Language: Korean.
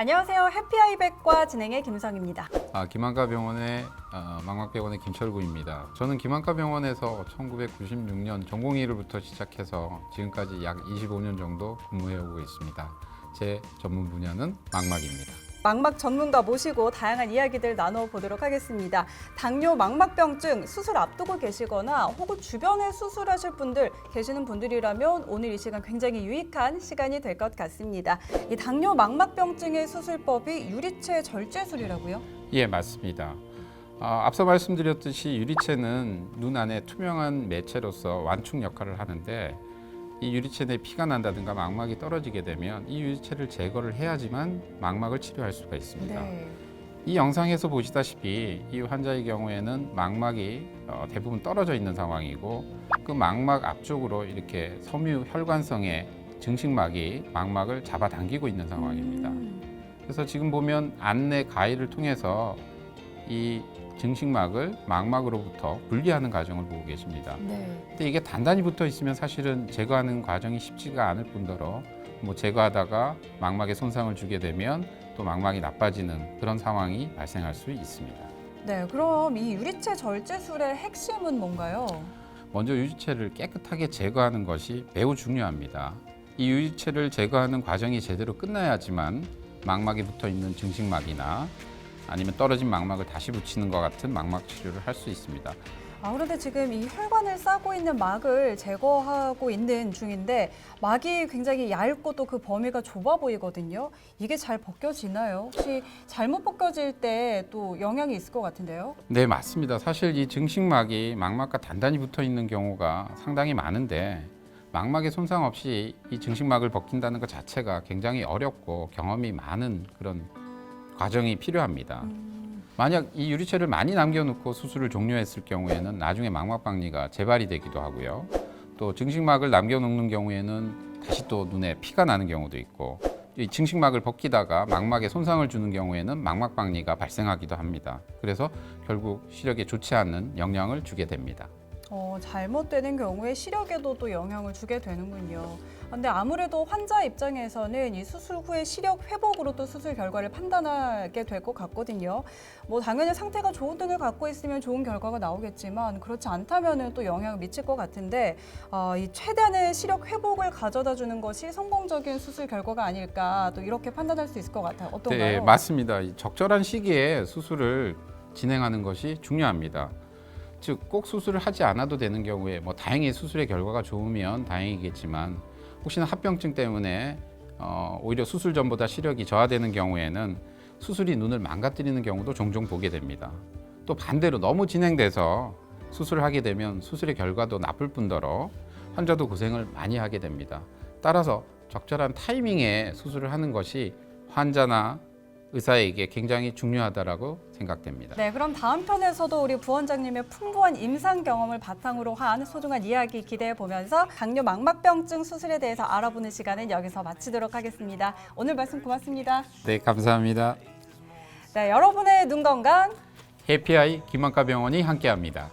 안녕하세요. 해피아이백과 진행의 김성입니다. 아, 김한가 병원의 어, 망막병원의 김철구입니다. 저는 김한가 병원에서 1996년 전공의로부터 시작해서 지금까지 약 25년 정도 근무해오고 있습니다. 제 전문 분야는 망막입니다. 망막 전문가 모시고 다양한 이야기들 나눠보도록 하겠습니다. 당뇨, 망막병증 수술 앞두고 계시거나 혹은 주변에 수술하실 분들 계시는 분들이라면 오늘 이 시간 굉장히 유익한 시간이 될 것 같습니다. 이 당뇨, 망막병증의 수술법이 유리체 절제술이라고요? 예, 맞습니다. 아, 앞서 말씀드렸듯이 유리체는 눈 안에 투명한 매체로서 완충 역할을 하는데 이 유리체 내에 피가 난다든가 망막이 떨어지게 되면 이 유리체를 제거를 해야지만 망막을 치료할 수가 있습니다. 네. 이 영상에서 보시다시피 이 환자의 경우에는 망막이 어, 대부분 떨어져 있는 상황이고 그 망막 앞쪽으로 이렇게 섬유 혈관성의 증식막이 망막을 잡아당기고 있는 상황입니다. 음. 그래서 지금 보면 안내 가위를 통해서 이 증식막을 망막으로부터 분리하는 과정을 보고 계십니다. 네. 근데 이게 단단히 붙어 있으면 사실은 제거하는 과정이 쉽지가 않을 뿐더러 뭐 제거하다가 망막에 손상을 주게 되면 또 망막이 나빠지는 그런 상황이 발생할 수 있습니다. 네, 그럼 이 유리체 절제술의 핵심은 뭔가요? 먼저 유리체를 깨끗하게 제거하는 것이 매우 중요합니다. 이 유리체를 제거하는 과정이 제대로 끝나야지만 망막에 붙어 있는 증식막이나 아니면 떨어진 망막을 다시 붙이는 것 같은 망막 치료를 할 수 있습니다. 아, 그런데 지금 이 혈관을 싸고 있는 막을 제거하고 있는 중인데 막이 굉장히 얇고 또 그 범위가 좁아 보이거든요. 이게 잘 벗겨지나요? 혹시 잘못 벗겨질 때 또 영향이 있을 것 같은데요? 네, 맞습니다. 사실 이 증식막이 망막과 단단히 붙어 있는 경우가 상당히 많은데 망막에 손상 없이 이 증식막을 벗긴다는 것 자체가 굉장히 어렵고 경험이 많은 그런 과정이 필요합니다. 만약 이 유리체를 많이 남겨놓고 수술을 종료했을 경우에는 나중에 망막 박리가 재발이 되기도 하고요. 또 증식막을 남겨놓는 경우에는 다시 또 눈에 피가 나는 경우도 있고 이 증식막을 벗기다가 망막에 손상을 주는 경우에는 망막 박리가 발생하기도 합니다. 그래서 결국 시력에 좋지 않는 영향을 주게 됩니다. 어, 잘못되는 경우에 시력에도 또 영향을 주게 되는군요. 근데 아무래도 환자 입장에서는 이 수술 후에 시력 회복으로 또 수술 결과를 판단하게 될 것 같거든요. 뭐 당연히 상태가 좋은 등을 갖고 있으면 좋은 결과가 나오겠지만 그렇지 않다면은 또 영향을 미칠 것 같은데 어, 이 최대한의 시력 회복을 가져다 주는 것이 성공적인 수술 결과가 아닐까 또 이렇게 판단할 수 있을 것 같아요. 어떤가요? 네, 맞습니다. 이 적절한 시기에 수술을 진행하는 것이 중요합니다. 즉, 꼭 수술을 하지 않아도 되는 경우에 뭐 다행히 수술의 결과가 좋으면 다행이겠지만 혹시나 합병증 때문에 어, 오히려 수술 전보다 시력이 저하되는 경우에는 수술이 눈을 망가뜨리는 경우도 종종 보게 됩니다. 또 반대로 너무 진행돼서 수술을 하게 되면 수술의 결과도 나쁠 뿐더러 환자도 고생을 많이 하게 됩니다. 따라서 적절한 타이밍에 수술을 하는 것이 환자나 의사에게 굉장히 중요하다라고 생각됩니다. 네, 그럼 다음 편에서도 우리 부원장님의 풍부한 임상 경험을 바탕으로 한 소중한 이야기 기대해 보면서 당뇨 망막병증 수술에 대해서 알아보는 시간은 여기서 마치도록 하겠습니다. 오늘 말씀 고맙습니다. 네, 감사합니다. 네, 여러분의 눈 건강 해피아이 김한가 병원이 함께합니다.